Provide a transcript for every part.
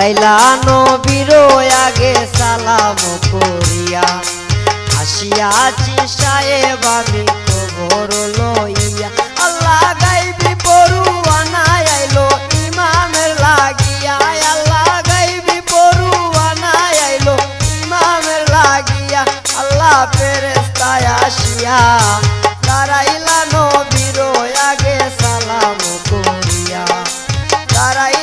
দাঁড়াইলা নবীর আগে সালাম করিয়া আসিয়াছি সাহেব আমি খবর লইয়া। আল্লাহ গাইবি পড়ুয়ানা আইলো ইমামের লাগিয়া। আল্লাহ গাইবি পড়ুয়ানা আইলো ইমামের লাগিয়া। আল্লাহ ফেরেস্তায় আসিয়া দাঁড়াইলা নবীর আগে সালাম করিয়া। দাঁড়াইলা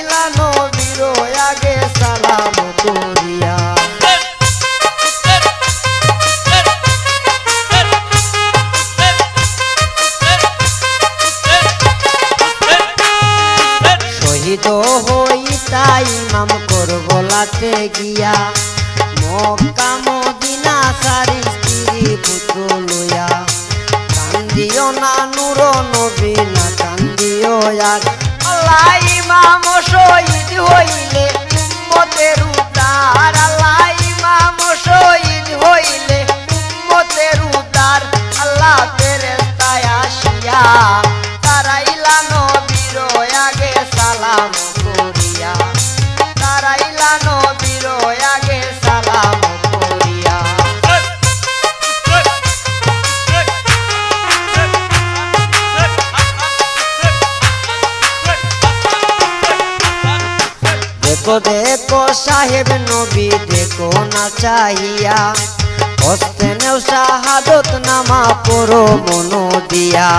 আর আল্লাহ ইমাম শহীদ হইলে দেখো দেখো, সাহেব নবী, দেখো না চাহিয়া। হস্তে নেও শাহাদত নামা পড়ো মন দিয়া।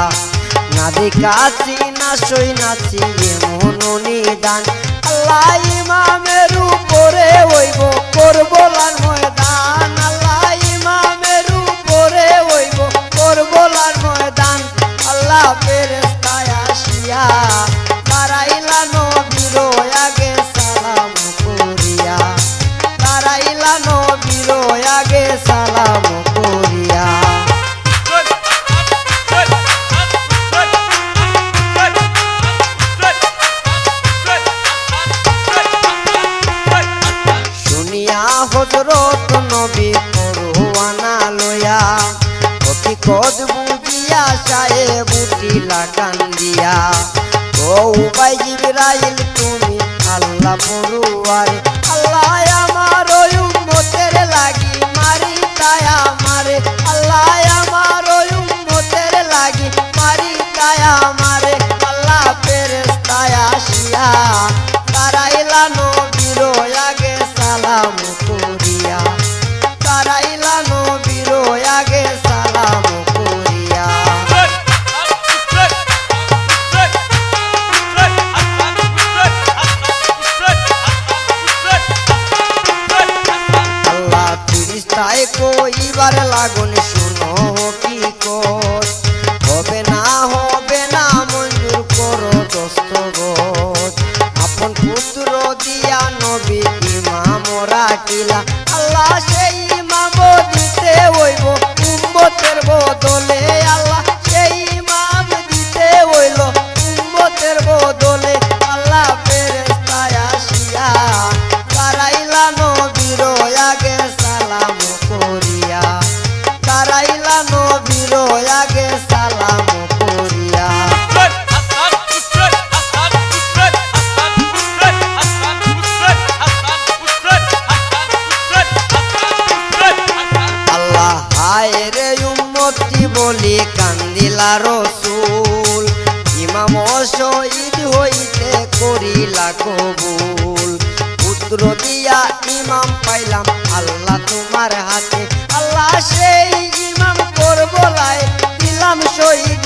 না দেখাছি না সই নাচি এমন নিদান। আল্লাহ ইমামের উপরে হইব হজরত নবী পড়ুয়ানা লয়া অতি কদ বুঝিয়া সায়ে বুটিলা কান্দিয়া ও উপায় জিবরাইল, তুমি আল্লাহ পড়ুয়ারে রাখিলা পুত্র দিয়া ইমাম পাইলাম আল্লাহ তোমার হাতে। আল্লাহ সেই ইমাম করবলায় দিলাম শহীদ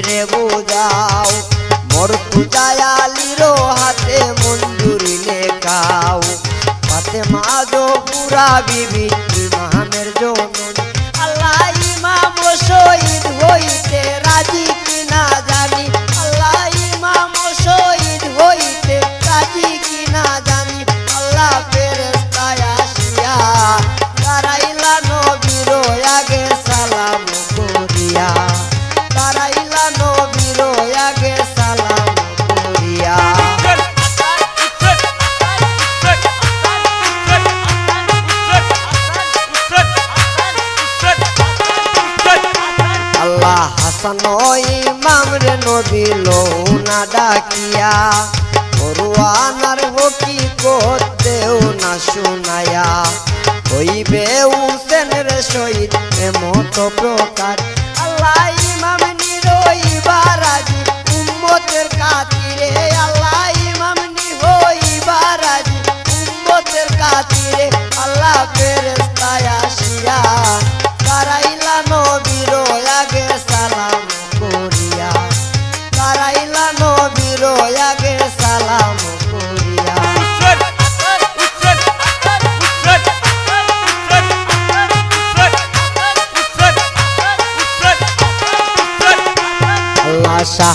হবিবিরে বোঝাও। মোর পূজায়ালির হাতে মঞ্জুরি লেখাও। পাতে মাদো পুরা বিবি রে না ডাকিয়া পড়ুয়ানার হকি করতেও না শুনায়া হইবে উসেন রে শহীদ প্রকার। আল্লাহ ইমাম নিরইবার রাজি উম্মতের কাতিরে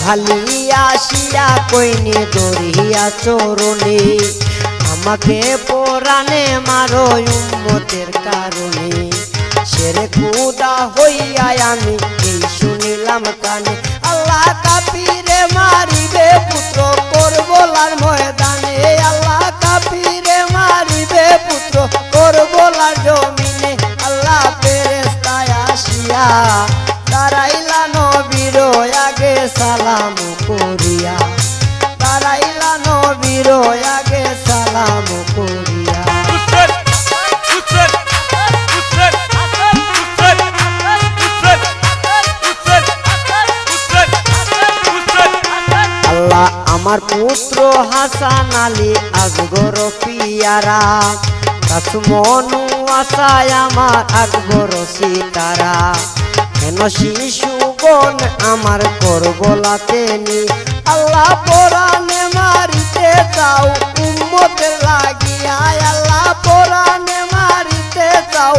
সাহালিয়া আসিয়া কইনি, দরিয়া চরণে, আমাকে পোরানে মারো উম্মতের কারণে। সেরে কুদা হইয়া আমি এই শুনিলাম কানে, আল্লাহ কাপিরে মারিবে, পুত্র করবলার ময়দানে। আল্লাহ কাপিরে মারিবে, পুত্র করবলার জমিনে। আল্লাহ ফেরেস্তায় আসিয়া আগে সালাম করিয়া। তারাইলা নবীর আগে সালাম করিয়া। আল্লাহ আমার পুত্র হাসান আলী আকবর পিয়ারা। কাসমনু আশায় আমার আকবর সীতারা। কেন শিশুগণ আমার করবলাতে নি আল্লাহ পরাণে মারিতে চাও, উম্মতে লাগিয়া, আল্লাহ পরাণে মারিতে চাও,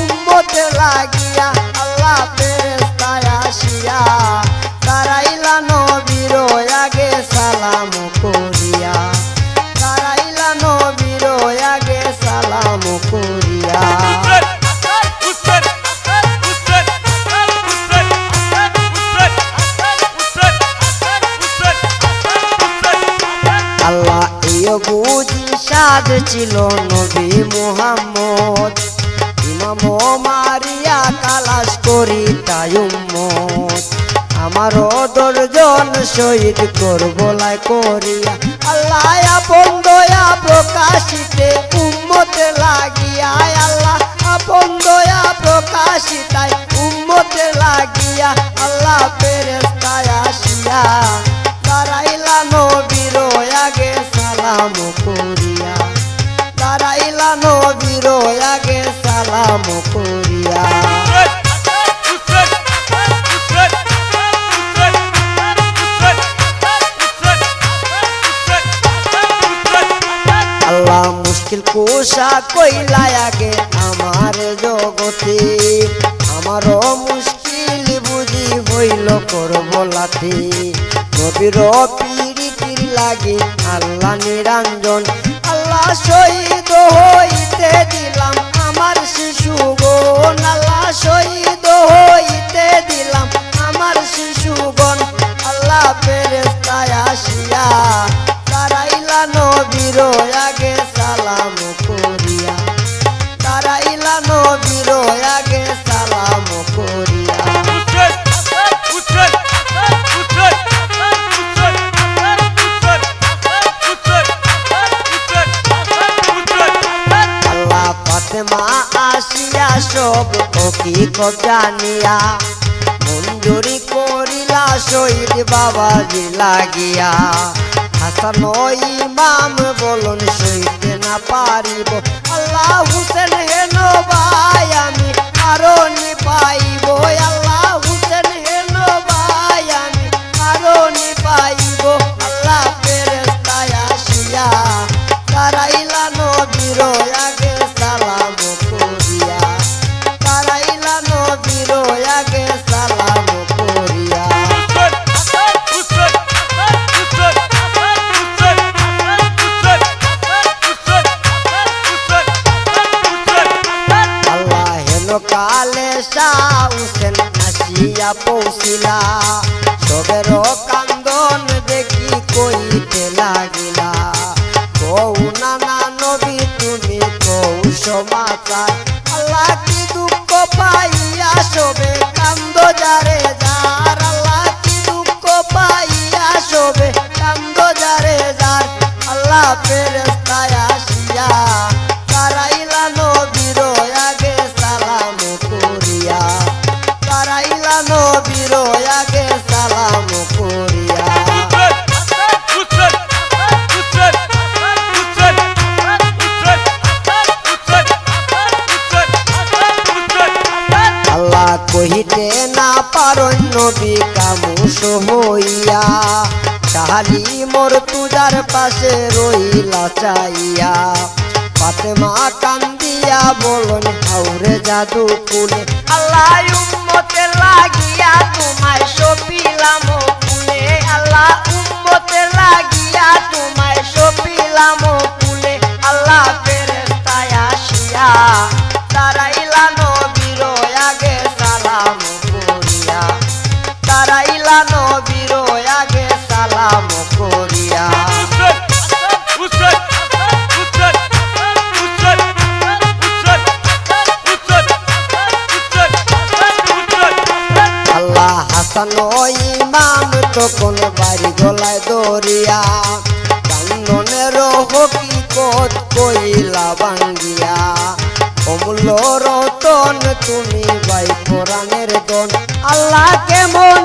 উম্মতে লাগিয়া, আল্লাহ ফেরেস্তায় আসিয়া, তারাইলা নবীর আগে সালাম ছিল নবী মুহাম্মদ। ইমাম মারিয়া কালাস করি তাই উম্মত। আমার দর্জন শহীদ করবলাই করিয়া। আল্লাহ আপন দয়া প্রকাশিতে উম্মতে লাগিয়া। আল্লাহ আপন দয়া প্রকাশিতাই উম্মতে লাগিয়া। আল্লাহ ফেরেস্তায় আসিয়া। সালাম করিয়া। আল্লাহ মুশকিল কুশা কইলা আগে আমার জগতে। আমারও মুশকিল বুঝি হইল করবলাতে নবীর পিড়িতির লাগে আল্লাহ নিরঞ্জন। আল্লাহ শহীদ হইতে দিলাম আমার সব হকিকত জানিয়া মঞ্জুরি করিলা শহীদ বাবাজি লাগিয়া। হাসান ইমাম বলুন সইতে না পারিব। আল্লাহ হুসেন হেন ভাই, আমি আরও নি পাইব আল্লাহ আসিয়া পৌঁছিলা। সবের কান্দন দেখি কইতে লাগিলা। কৌ নানা নবী, তুমি কৌ সমাচার। আল্লাহ কি দুঃখ পাইয়া সবে কান্দ যারে যার তুজার পাশে রইলা চাইয়া। ফাতেমা কান্দিয়া বলন হাউরে জাদু কুলে আল্লাহ উম্মতে লাগিয়া তোমায় সপিলাম কুলে আল্লাহ উম্মতে লাগিয়া তোমায় সপিলাম ও ইমাম তখন বাড়ি গলায় দরিয়া কান্দনের হকিকত কইলা বাঙ্গিয়া অমূল্য রতন, তুমি বাই কোরআনের দন। আল্লাহ কেমন